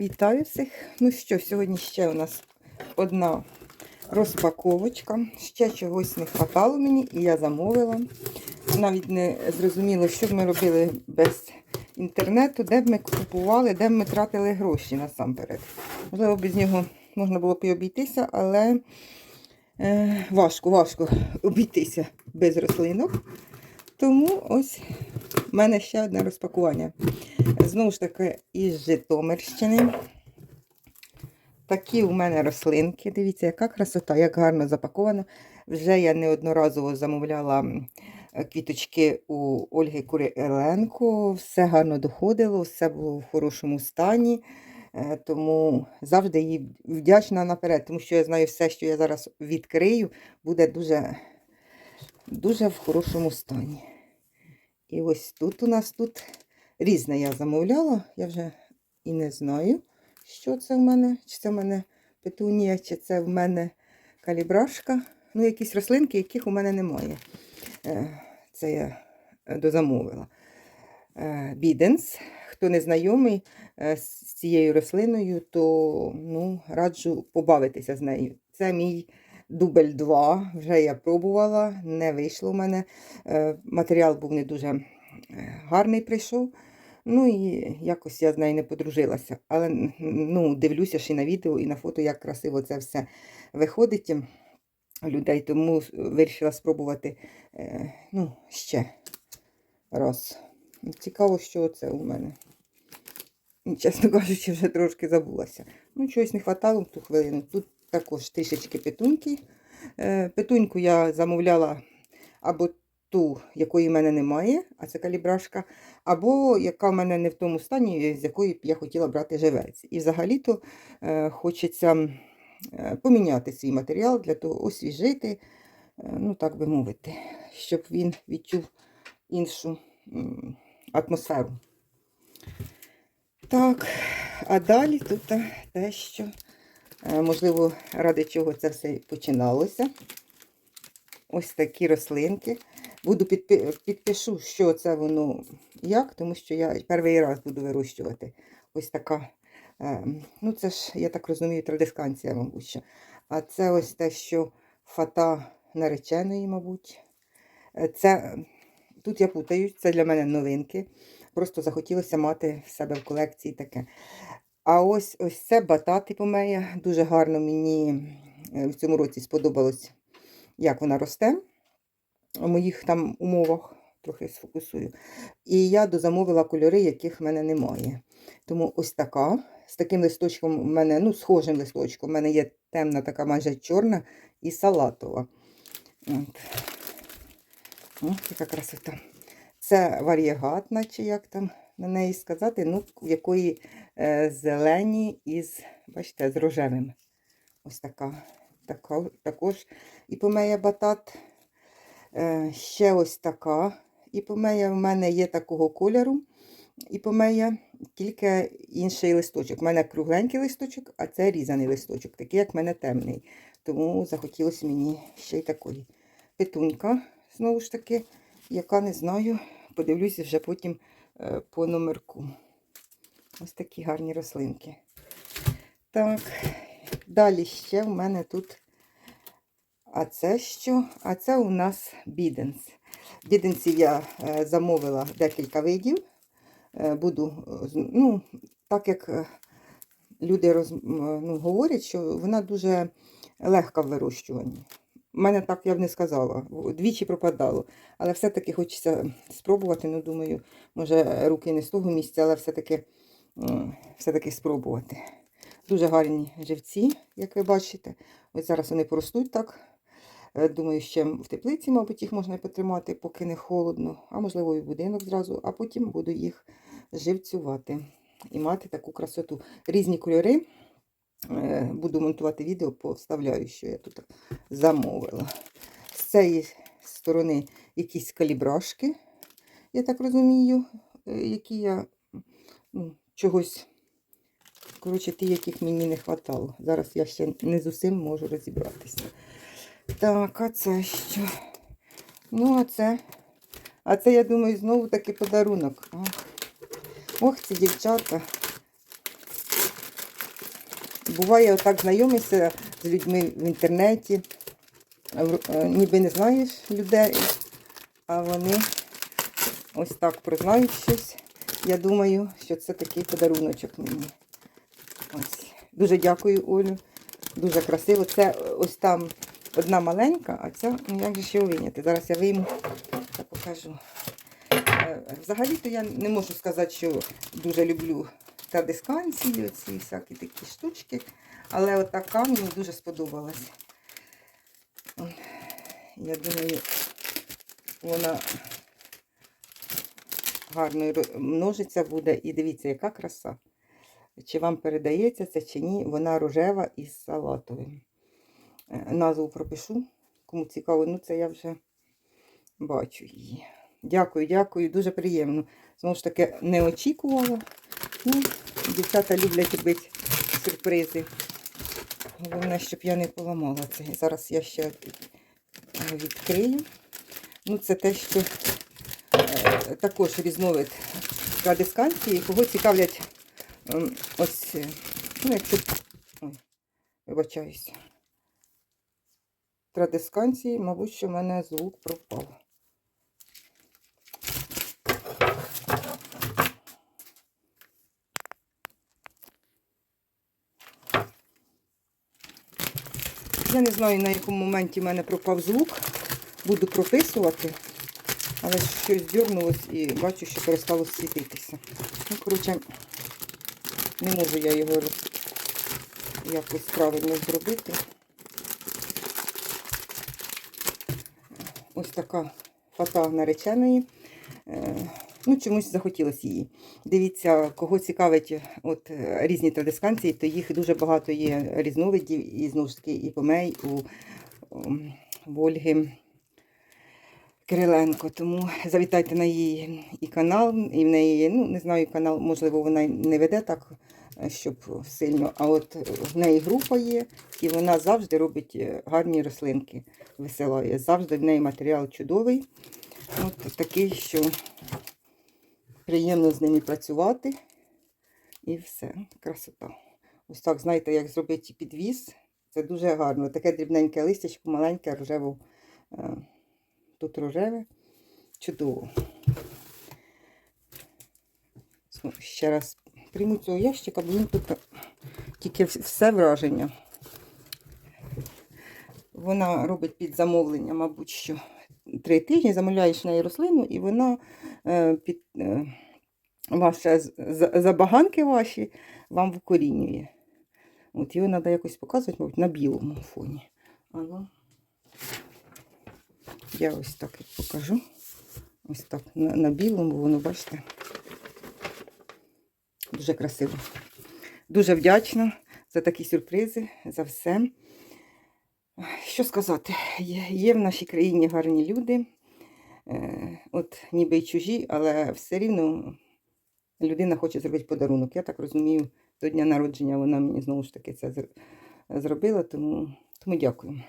Вітаю всіх. Ну що, сьогодні ще у нас одна розпаковочка. Ще чогось не хватало мені, і я замовила. Навіть не зрозуміло, що б ми робили без інтернету, де б ми купували, де б ми тратили гроші насамперед. Можливо, без нього можна було б і обійтися, але е, важко, важко обійтися без рослинок. Тому ось в мене ще одне розпакування. Знову ж таки, із Житомирщини. Такі у мене рослинки. Дивіться, яка красота, як гарно запаковано. Вже я неодноразово замовляла квіточки у Ольги Куриленко. Все гарно доходило, все було в хорошому стані. Е, Тому завжди їй вдячна наперед, тому що я знаю, все, що я зараз відкрию, буде дуже, дуже в хорошому стані. І ось тут у нас тут різне я замовляла. Я вже і не знаю, що це в мене. Чи це в мене петунія, чи це в мене калібрашка. Ну, якісь рослинки, яких у мене немає. Е, Це я е, дозамовила. Е, Біденс. Хто не знайомий з цією рослиною, то ну, раджу побавитися з нею. Це мій дубль 2. Вже я пробувала, не вийшло в мене. Матеріал був не дуже гарний прийшов. Ну і якось я з нею не подружилася. Але ну, дивлюся ще на відео і на фото, як красиво це все виходить у людей. Тому вирішила спробувати е, ну, ще раз. Цікаво, що це у мене. Чесно кажучи, вже трошки забулася. Ну, чогось не хватало в ту хвилину. Тут також трішечки петуньки. Е, Петуньку я замовляла або ту, якої в мене немає, а це калібрашка, або яка в мене не в тому стані, з якої б я хотіла брати живець. І взагалі-то е, хочеться е, поміняти свій матеріал для того, освіжити, е, ну так би мовити, щоб він відчув іншу атмосферу. Так, а далі тут те, що, е, можливо, ради чого це все починалося. Ось такі рослинки. Буду підпи- підпишу, що це воно як, тому що я перший раз буду вирощувати. Ось така. е, Ну, це ж, я так розумію, традисканція, мабуть. що. А це ось те, що фата нареченої, мабуть. Е, Це, тут я путаю, це для мене новинки. Просто захотілося мати в себе в колекції таке. А ось ось це батати помея. Дуже гарно мені е, в цьому році сподобалось, як вона росте у моїх там умовах. Трохи сфокусую. І я дозамовила кольори, яких в мене немає. Тому ось така. З таким листочком у мене, ну, схожим листочком, у мене є темна, така майже чорна і салатова. От. Ось яка красота. Це варієгатна, чи як там на неї сказати, ну, в якої е, зелені із, бачите, з рожевим. Ось така. така також іпомея батат. Е, ще ось така. Іпомея в мене є такого кольору. Іпомея, тільки інший листочок. У мене кругленький листочок, а це різаний листочок, такий, як в мене темний. Тому захотілося мені ще й такої. Петунька, знову ж таки, яка не знаю, подивлюся вже потім е, по номерку. Ось такі гарні рослинки. Так, далі ще в мене тут. А це що? А це у нас біденс. Біденців я е, замовила декілька видів. Е, буду, ну, так як е, люди роз, ну, говорять, що вона дуже легка в вирощуванні. У мене так я б не сказала, двічі пропадало. Але все-таки хочеться спробувати. Ну, думаю, може, руки не з того місця, але все-таки все-таки спробувати. Дуже гарні живці, як ви бачите. Ось зараз вони поростуть так. Е, Думаю, ще в теплиці, мабуть, їх можна потримати, поки не холодно, а можливо, і в будинок зразу, а потім буду їх живцювати і мати таку красоту. Різні кольори. Е, Буду монтувати відео, поставляю, що я тут замовила. З цієї сторони якісь калібрашки, я так розумію, е, які я ну, чогось. Коротше, ті, яких мені не вистачало. Зараз я ще не з усім можу розібратися. Так, а це що? Ну, а це. А це, я думаю, знову таки подарунок. Ох, Ох ці дівчата. Буває, отак знайомишся з людьми в інтернеті, е, ніби не знаєш людей, а вони ось так признають щось. Я думаю, що це такий подаруночок мені. Ось. Дуже дякую, Олю. Дуже красиво. Це ось там одна маленька, а ця, ну як же ще вийняти? Зараз я вийму та покажу. Е, Взагалі-то я не можу сказати, що дуже люблю традисканції, оці всякі такі штучки. Але от така мені дуже сподобалась. Я думаю, вона гарно множиться буде. І дивіться, яка краса. Чи вам передається це чи ні, вона рожева із салатовим. Е, Назву пропишу. Кому цікаво, ну це я вже бачу її. Дякую, дякую, дуже приємно. Знову ж таки, не очікувала. Ну, дівчата люблять робити сюрпризи. Головне, щоб я не поламала це. Зараз я ще е, відкрию. Ну, це те, що е, також різновид традисканції, кого цікавлять ем, ось, е, ну, якщо, ой, вибачаюся. Традисканції, мабуть, що в мене звук пропав. Я не знаю, на якому моменті в мене пропав звук. Буду прописувати, але щось дернулось і бачу, що перестало світитися. Ну, коротше, не можу я його якось правильно зробити. Ось така фата нареченої. Е, Ну, чомусь захотілося її. Дивіться, кого цікавить от, е, різні традисканції, то їх дуже багато є різновидів, і знову ж таки, і помей, у, ум, в Ольги Кириленко. Тому завітайте на її і канал, і в неї, ну, не знаю, канал, можливо, вона не веде так, щоб сильно, а от в неї група є, і вона завжди робить е, гарні рослинки, висилає. Завжди в неї матеріал чудовий. От такий, що приємно з ними працювати. І все, красота. Ось так, знаєте, як зробити підвіз. Це дуже гарно. Таке дрібненьке листячко, маленьке, рожево. е, Тут рожеве. Чудово. Ще раз прийму цього ящика, бо він тут тільки все враження. Вона робить під замовлення, мабуть, що три тижні замовляєш неї рослину, і вона е, під е, з- забаганки ваші вам вкорінює. От його треба якось показувати, мабуть, на білому фоні. А ну. Я ось так покажу. Ось так на, на білому, воно, бачите, дуже красиво. Дуже вдячна за такі сюрпризи, за все. Що сказати, є, в нашій країні гарні люди, е, от ніби й чужі, але все рівно людина хоче зробити подарунок. Я так розумію, до дня народження вона мені знову ж таки це зробила, тому, тому дякую.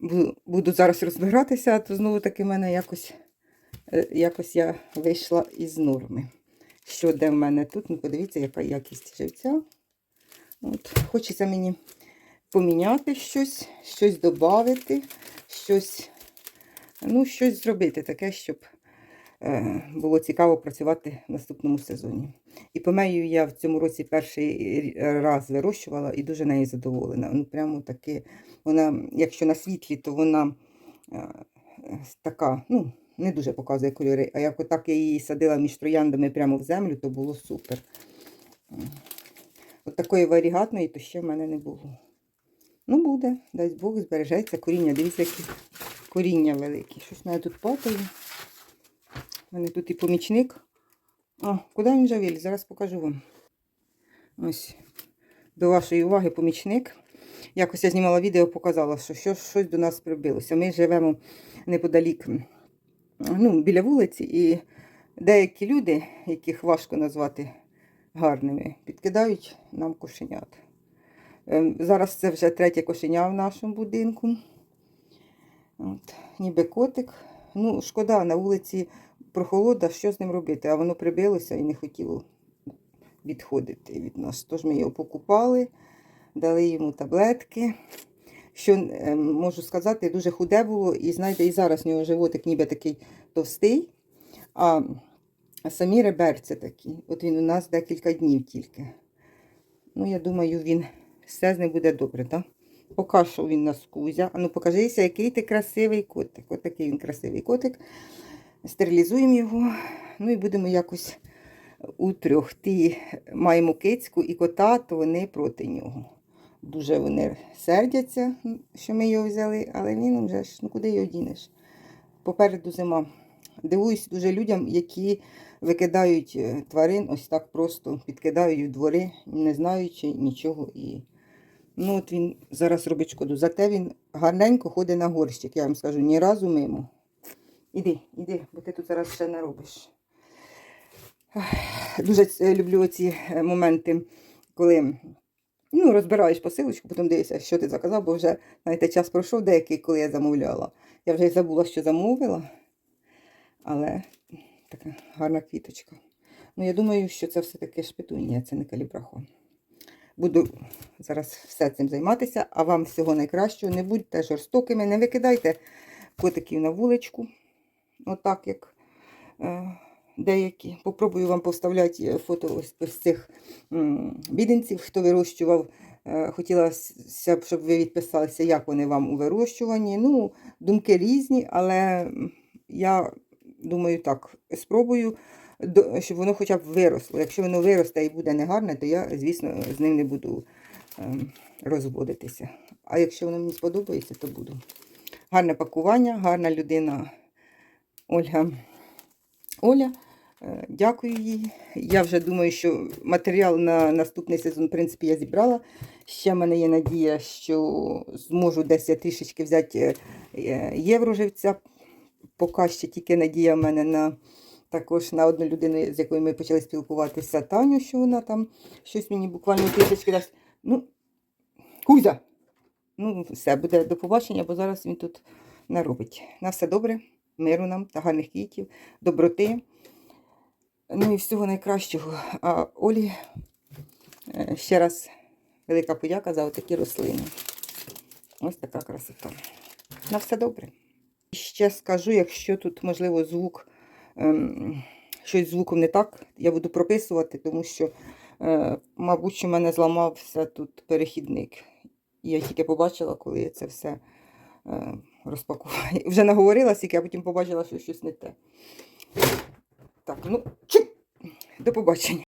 Буду, буду зараз розбиратися, а то знову таки в мене якось, е, якось я вийшла із норми. Що де в мене тут? Ну, подивіться, яка якість живця. От, хочеться мені поміняти щось, щось додати, щось, ну, щось зробити таке, щоб е, було цікаво працювати в наступному сезоні. І помею я в цьому році перший раз вирощувала і дуже нею задоволена. Ну, прямо таки, вона, якщо на світлі, то вона е, така, ну, не дуже показує кольори, а як отак я її садила між трояндами прямо в землю, то було супер. От такої варігатної то ще в мене не було. Ну, буде, дасть Бог, збережеться коріння. Дивіться, які коріння великі. Щось мене тут падає. У мене тут і помічник. А, куди він виліз? Зараз покажу вам. Ось, до вашої уваги, помічник. Якось я знімала відео, показала, що щось до нас прибилося. Ми живемо неподалік, ну, біля вулиці, і деякі люди, яких важко назвати гарними, підкидають нам кошенят. Ем, Зараз це вже третє кошеня в нашому будинку. От, ніби котик. Ну, шкода, на вулиці прохолода, що з ним робити? А воно прибилося і не хотіло відходити від нас. Тож ми його покупали, дали йому таблетки. Що можу сказати, дуже худе було, і знаєте, і зараз в нього животик ніби такий товстий, а самі реберці такі. От він у нас декілька днів тільки. Ну, я думаю, він все з ним буде добре, так? Поки що він на скузя. А ну покажися, який ти красивий котик. Ось такий він красивий котик. Стерилізуємо його. Ну і будемо якось у трьох. Ті маємо кицьку і кота, то вони проти нього. Дуже вони сердяться, що ми його взяли, але він вже ж, ну куди його дінеш? Попереду зима. Дивуюсь дуже людям, які викидають е, тварин ось так просто, підкидають в двори, не знаючи нічого. І... Ну, от він зараз робить шкоду. Зате він гарненько ходить на горщик, я вам скажу, ні разу мимо. Іди, іди, бо ти тут зараз ще не робиш. Дуже люблю оці е, моменти, коли ну, розбираєш посилочку, потім дивишся, що ти заказав, бо вже знаєте, час пройшов деякий, коли я замовляла. Я вже й забула, що замовила, але така гарна квіточка. Ну, я думаю, що це все-таки шпетунія, це не калібрахон. Буду зараз все цим займатися, а вам всього найкращого. Не будьте жорстокими, не викидайте котиків на вуличку, отак як е, деякі. Попробую вам поставляти е, фото ось, ось цих біденців, хто вирощував. Е, Хотілося б, щоб ви відписалися, як вони вам у вирощуванні. Ну, думки різні, але я думаю так, спробую, щоб воно хоча б виросло. Якщо воно виросте і буде негарне, то я, звісно, з ним не буду ем, розводитися. А якщо воно мені сподобається, то буду. Гарне пакування, гарна людина Ольга. Оля. Е, Дякую їй. Я вже думаю, що матеріал на наступний сезон, в принципі, я зібрала. Ще в мене є надія, що зможу десь я трішечки взяти е, е, євро живця. Поки ще тільки надія в мене на також на одну людину, з якою ми почали спілкуватися, Таню, що вона там щось мені буквально трішечки дасть. Ну, Кузя! Ну, все, буде до побачення, бо зараз він тут наробить. На все добре, миру нам та гарних квітів, доброти. Ну і всього найкращого. А Олі е, ще раз велика подяка за отакі рослини. Ось така красота. На все добре. Ще скажу, якщо тут, можливо, звук, ем, щось звуком не так, я буду прописувати, тому що, е, мабуть, що в мене зламався тут перехідник. Я тільки побачила, коли я це все е, розпакувала. Вже наговорилася, а потім побачила, що щось не те. Так, ну, чик! До побачення.